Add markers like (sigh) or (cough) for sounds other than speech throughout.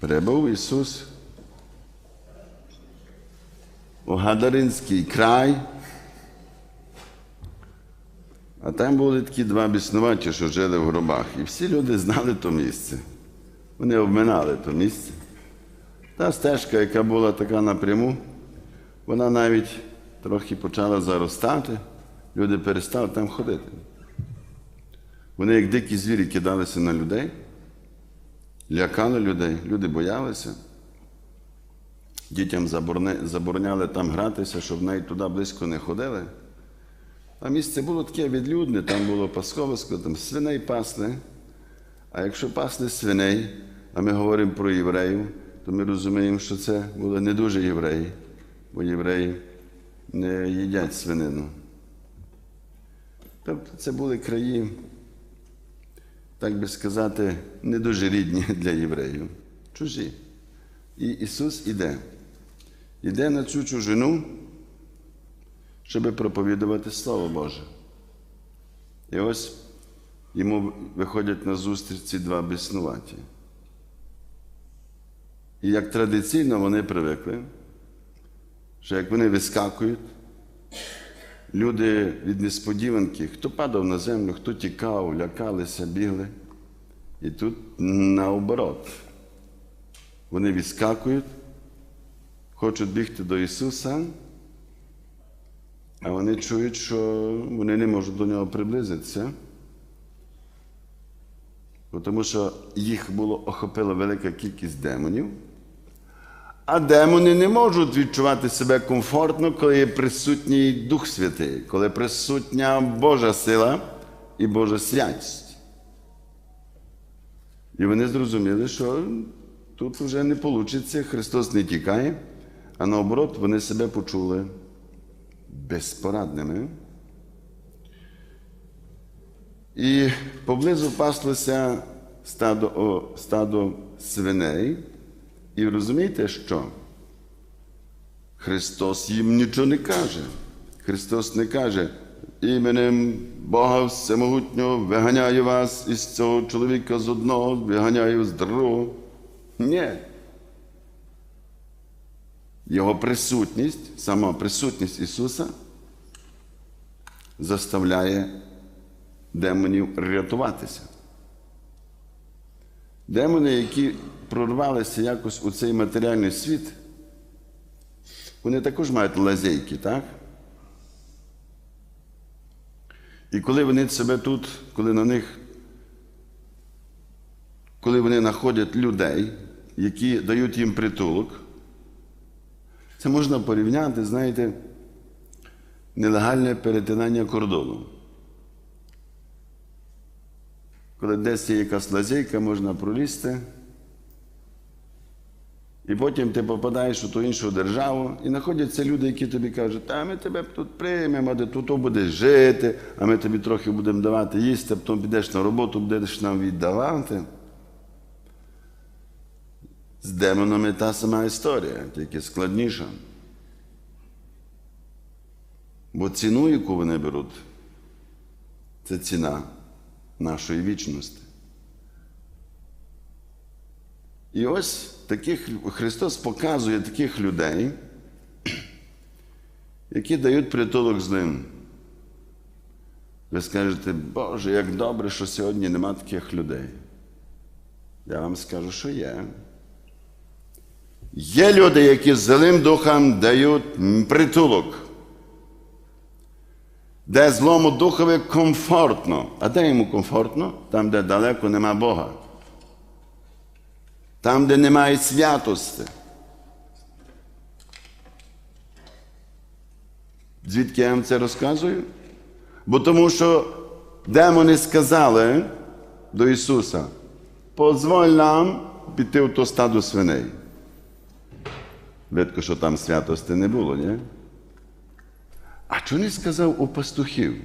Прибув Ісус у Гадаринський край. А там були такі два біснуваті, що жили в гробах. І всі люди знали то місце. Вони обминали то місце. Та стежка, яка була така напряму, вона навіть трохи почала заростати. Люди перестали там ходити. Вони, як дикі звірі, кидалися на людей, лякали людей, люди боялися. Дітям забороняли там гратися, щоб навіть туди близько не ходили. А місце було таке відлюдне, там було пасховисько, там свиней пасли. А якщо пасли свиней, а ми говоримо про євреїв, то ми розуміємо, що це були не дуже євреї, бо євреї не їдять свинину. Тобто це були краї, так би сказати, не дуже рідні (laughs) для євреїв, чужі. І Ісус іде. Іде на цю чужину, щоб проповідувати Слово Боже. І ось йому виходять на зустріч ці два біснуваті. І як традиційно вони привикли, що як вони вискакують, люди від несподіванки, хто падав на землю, хто тікав, лякалися, бігли. І тут наоборот. Вони відскакують, хочуть бігти до Ісуса, а вони чують, що вони не можуть до нього приблизитися. Тому що їх було охопила велика кількість демонів, а демони не можуть відчувати себе комфортно, коли є присутній Дух Святий, коли присутня Божа сила і Божа святість. І вони зрозуміли, що тут вже не вийде, Христос не тікає, а наоборот, вони себе почули безпорадними. І поблизу паслося стадо, о, стадо свиней. І розумієте, що? Христос їм нічого не каже. Христос не каже, іменем Бога Всемогутнього виганяю вас із цього чоловіка з одного, виганяю з другого. Ні. Його присутність, сама присутність Ісуса заставляє демонів рятуватися. Демони, які прорвалися якось у цей матеріальний світ, вони також мають лазейки, так? І коли вони себе тут, коли на них, коли вони знаходять людей, які дають їм притулок, це можна порівняти, знаєте, нелегальне перетинання кордону. Коли десь є якась лазейка, можна пролізти, і потім ти попадаєш у ту іншу державу, і знаходяться люди, які тобі кажуть, та ми тебе тут приймемо, де тут будеш жити, а ми тобі трохи будемо давати їсти, а потім підеш на роботу, будеш нам віддавати. З демонами та сама історія, тільки складніша. Бо ціну, яку вони беруть, це ціна нашої вічності. І ось таких Христос показує таких людей, які дають притулок злим. Ви скажете, Боже, як добре, що сьогодні нема таких людей. Я вам скажу, що є. Є люди, які злим духам дають притулок, де злому духові комфортно. А де йому комфортно? Там, де далеко нема Бога. Там, де немає святості. Звідки я вам це розказую? Бо тому що демони сказали до Ісуса, позволь нам піти в то стадо свиней. Видко, що там святості не було, ні? А чого не сказав у пастухів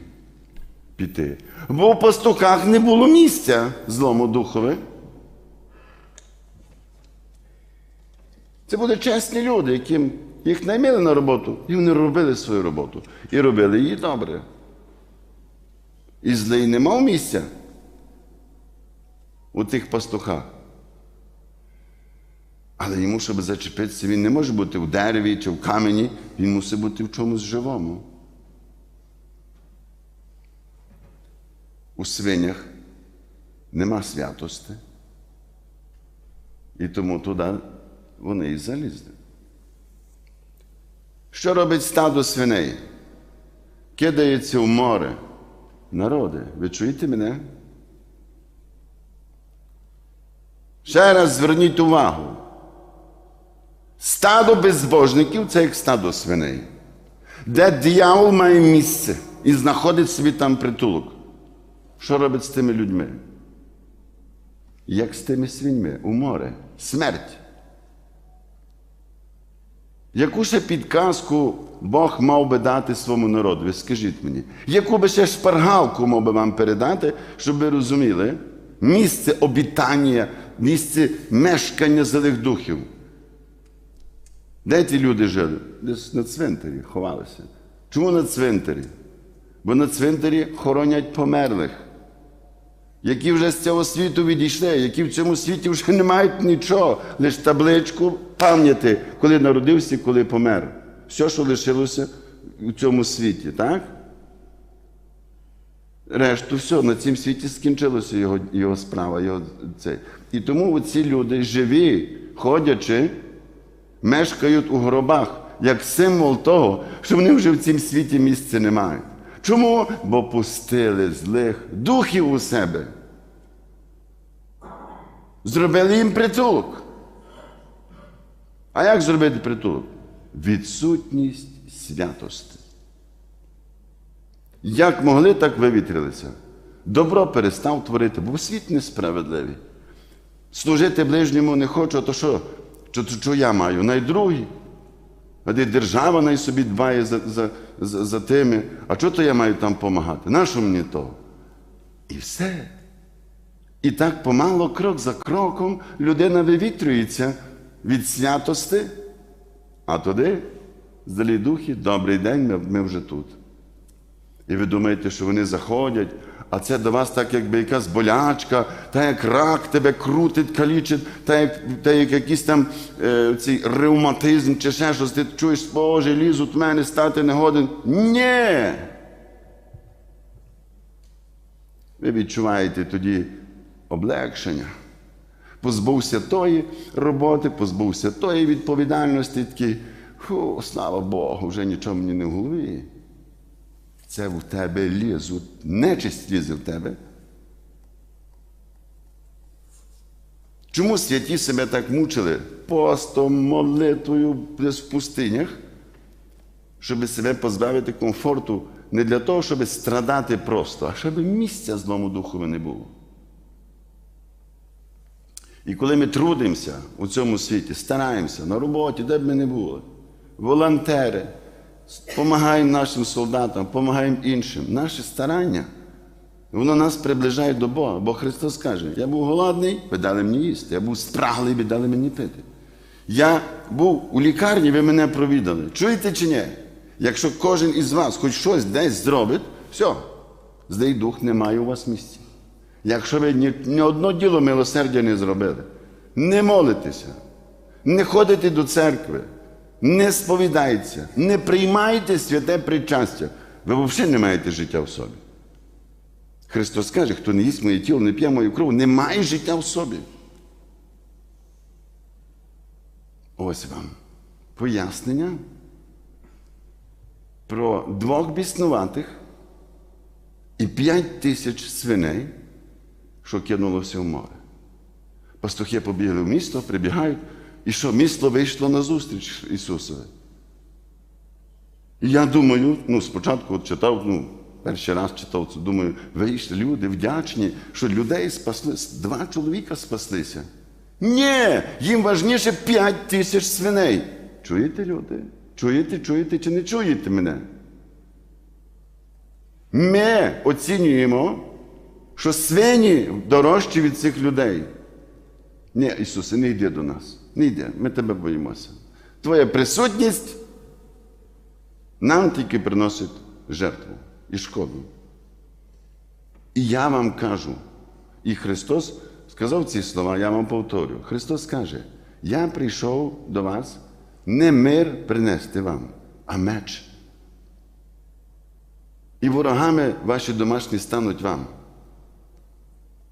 піти? Бо у пастухах не було місця злому духові. Це були чесні люди, яким їх наймили на роботу, і вони робили свою роботу. І робили її добре. І злий не мав місця у тих пастухах. Але йому, щоб зачепитися, він не може бути в дереві чи в камені, він мусить бути в чомусь живому. У свинях нема святости. І тому туди вони і залізли. Що робить стадо свиней? Кидається в море. Народи, ви чуєте мене? Ще раз зверніть увагу. Стадо безбожників це як стадо свиней, де диявол має місце і знаходить собі там притулок. Що робить з тими людьми? Як з тими свиньми у море? Смерть. Яку ще підказку Бог мав би дати своєму народу? Ви скажіть мені, яку би ще шпаргалку мав би вам передати, щоб ви розуміли місце обітання, місце мешкання злих духів? Де ті люди жили? Десь на цвинтарі ховалися. Чому на цвинтарі? Бо на цвинтарі хоронять померлих, які вже з цього світу відійшли, які в цьому світі вже не мають нічого, лише табличку пам'яті, коли народився, коли помер. Все, що лишилося у цьому світі, так? Решту, все, на цім світі скінчилася його, його справа. Його, це. І тому ці люди живі, ходячи, мешкають у гробах як символ того, що вони вже в цім світі місця не мають. Чому? Бо пустили злих духів у себе. Зробили їм притулок. А як зробити притулок? Відсутність святости. Як могли, так вивітрилися. Добро перестав творити, бо світ несправедливий. Служити ближньому не хочу, то що? Що, я маю? Найдругі. А де держава най собі дбає за, за, за, за тими, а що то я маю там допомагати? Нащо мені то? І все. І так помало, крок за кроком, людина вивітрюється від святости, а туди, злі духи, добрий день, ми, ми вже тут. І ви думаєте, що вони заходять, а це до вас так, якби якась болячка, та як рак тебе крутить, калічить, та як, та як якийсь там е, цей ревматизм чи ще щось, ти чуєш, Боже, лізуть в мене стати не годен. Ні. Ви відчуваєте тоді облегшення. Позбувся тої роботи, позбувся тої відповідальності, такий, фу, слава Богу, вже нічого мені не в голові. Це в тебе лізуть, нечисть лізе в тебе. Чому святі себе так мучили? Постом, молитвою десь в пустинях, щоб себе позбавити комфорту не для того, щоб страдати просто, а щоб місця злому духові не було. І коли ми трудимося у цьому світі, стараємося на роботі, де б ми не були, волонтери, допомагаємо нашим солдатам, допомагаємо іншим. Наші старання, воно нас приближає до Бога. Бо Христос каже, я був голодний, ви дали мені їсти, я був спраглий, ви дали мені пити. Я був у лікарні, ви мене провідали. Чуєте чи ні? Якщо кожен із вас хоч щось десь зробить, все, злий дух немає у вас місця. Якщо ви ні, ні одно діло милосердя не зробили, не молитеся, не ходите до церкви, не сповідаєтеся, не приймаєте святе причастя, ви взагалі не маєте життя в собі. Христос каже, хто не їсть моє тіло, не п'є мою кров, не має життя в собі. Ось вам пояснення про двох біснуватих і п'ять тисяч свиней, що кинулося в море. Пастухи побігли в місто, прибігають, і що місто вийшло на зустріч Ісусові. І я думаю, ну, спочатку от читав, ну, перший раз читав це, думаю, вийшли люди вдячні, що людей спасли, два чоловіка спаслися. Ні, їм важніше п'ять тисяч свиней. Чуєте, люди? Чуєте, чуєте чи не чуєте мене? Ми оцінюємо, що свині дорожчі від цих людей. Ні, Ісусе, не йди до нас. Не йди, ми тебе боїмося. Твоя присутність нам тільки приносить жертву і шкоду. І я вам кажу, і Христос сказав ці слова, я вам повторю. Христос каже: Я прийшов до вас не мир принести вам, а меч. І ворогами ваші домашні стануть вам.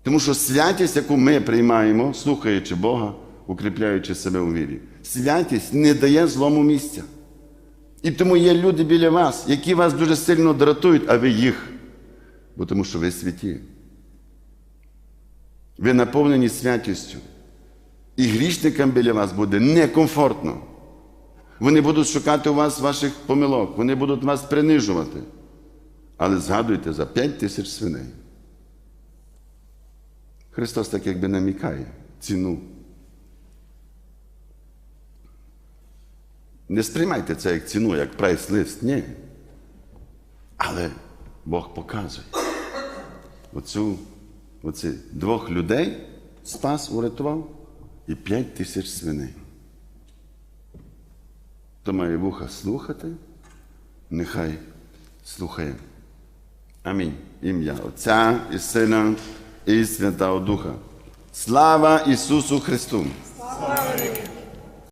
Тому що святість, яку ми приймаємо, слухаючи Бога, укріпляючи себе у вірі, святість не дає злому місця. І тому є люди біля вас, які вас дуже сильно дратують, а ви їх. Бо тому що ви святі. Ви наповнені святістю. І грішникам біля вас буде некомфортно. Вони будуть шукати у вас ваших помилок, вони будуть вас принижувати. Але згадуйте за п'ять тисяч свиней. Христос так якби намікає ціну. Не сприймайте це як ціну, як прайс-лист, ні. Але Бог показує. Оцю, оці двох людей спас, урятував і п'ять тисяч свиней. Хто має вуха слухати, нехай слухає. Амінь. Ім'я Отця і Сина і Святого Духа. Слава Ісусу Христу! Слава